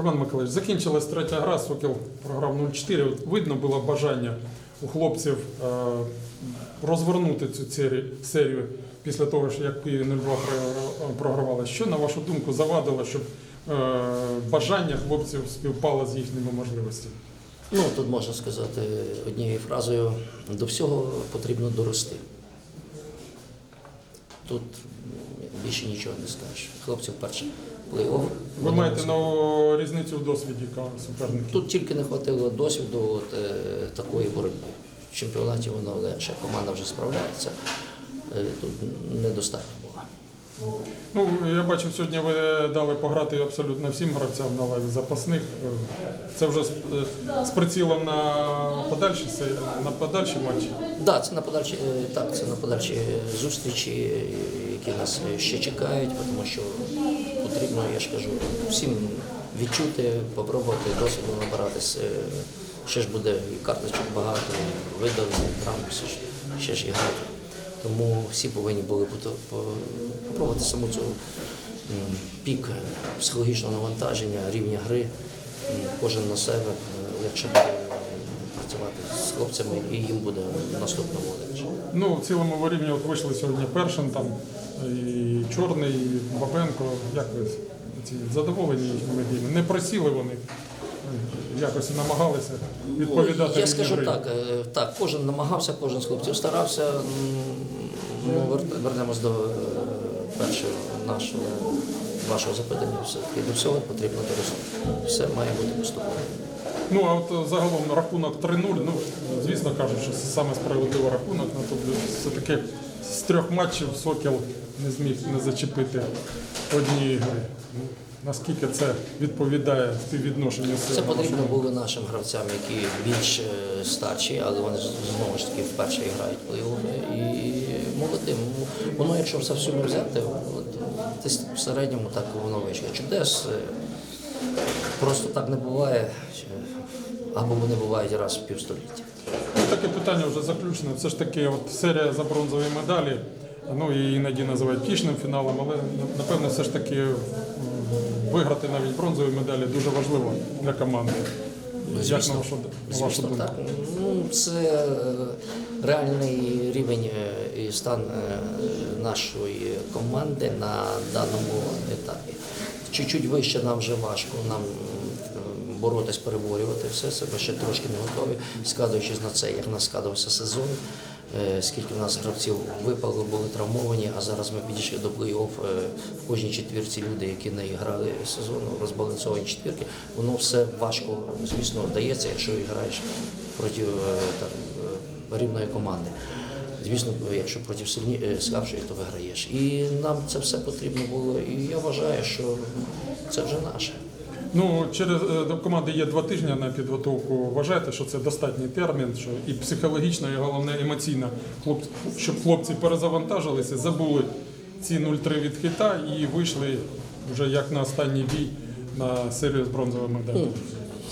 Роман Миколаївич, закінчилась третя гра, Сокіл програв 0-4. От Видно було бажання у хлопців е, розвернути цю серію, після того, як Київ 0-2 про- програвала. Що, на вашу думку, завадило, щоб е, бажання хлопців співпало з їхніми можливостями? Ну, тут можна сказати однією фразою, до всього потрібно дорости. Тут більше нічого не скажеш. Хлопці вперше плей-офф. Ви маєте на різницю в досвіді суперників? Тут тільки не вистачило досвіду от, е, такої боротьби. В чемпіонаті воно легше, команда вже справляється. Е, Тут недостатньо було. Ну, я бачив, сьогодні ви дали пограти абсолютно всім гравцям на лаві запасних. Це вже з, прицілом на подальші, на подальші матчі. Да, це на подальші, е, так, це на подальші зустрічі, е, які нас ще чекають, тому що потрібно, я ж кажу, всім відчути, попробувати досвіду набиратись. Е, Ще ж буде і карточок багато, і видавлення, травм, ще ж і грати. Тому всі повинні були попробувати саму цю пік психологічного навантаження, рівня гри, кожен на себе, е, легше буде працювати з хлопцями, і їм буде наступному легше. Ну, в цілому ви рівні от вийшли сьогодні першим, там і Чорний, і Бабенко. Як ви ці задоволені їхніми діями? Не просіли вони, е, якось намагалися відповідати. Ну, Я скажу так, е, так, кожен намагався, кожен з хлопців старався. Ну, вернемось до е, першого нашого вашого запитання. Все-таки до всього потрібно доросло. Все має бути поступово. Ну, а от е, загалом рахунок 3-0, ну, звісно кажуть, що це саме справедливий рахунок, ну, тобто все-таки з трьох матчів Сокіл не зміг не зачепити однієї гри. Ну, наскільки це відповідає співвідношенню сил? Це потрібно було нашим гравцям, які більш е, старші, але вони знову ж таки вперше грають плей-оффи. І молодим. Ну, Воно, якщо все в сумі взяти, от, десь в середньому так воно вийшло. Чудес е, просто так не буває, або вони бувають раз в півстоліття. Ну, Таке питання вже заключне. Все ж таки, от серія за бронзові медалі, ну її іноді називають пішним фіналом, але напевно все ж таки виграти навіть бронзові медалі дуже важливо для команди. Як на вашу, на вашу Звісно, думку? так. Ну, це е, реальний рівень е, і стан е, нашої команди на даному етапі. Чуть-чуть вище нам вже важко. Нам боротись, переборювати все себе Ми ще трошки не готові, складаючись на це, як нас складався сезон. Е, Скільки в нас гравців випало, були травмовані, а зараз ми підійшли до плей-офф е, в кожній четвірці люди, які не грали сезону, розбалансовані четвірки, воно все важко, звісно, вдається, якщо граєш проти е, рівної команди. Звісно, якщо проти сильні слабшої, то виграєш. І нам це все потрібно було. І я вважаю, що це вже наше. Ну, через е, до команди є два тижні на підготовку. Вважаєте, що це достатній термін, що і психологічно, і головне емоційно, хлоп, щоб хлопці перезавантажилися, забули ці 0-3 від хита і вийшли вже як на останній бій на серію з бронзовими медалями.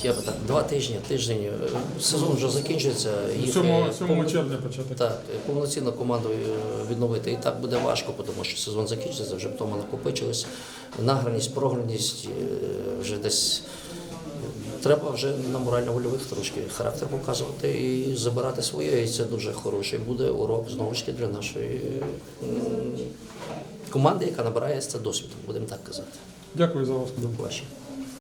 Я би так, два тижні, тиждень, е, сезон вже закінчується. Їх, 7, е, 7 повно- червня початок. Так, повноцінно команду е, відновити і так буде важко, тому що сезон закінчиться, вже втома накопичилась. Награність, програність е, вже десь треба вже на морально-вольових трошки характер показувати і забирати своє. І це дуже хороший буде урок знову ж таки для нашої команди, яка набирається досвіду, будемо так казати. Дякую за вас. До побачення.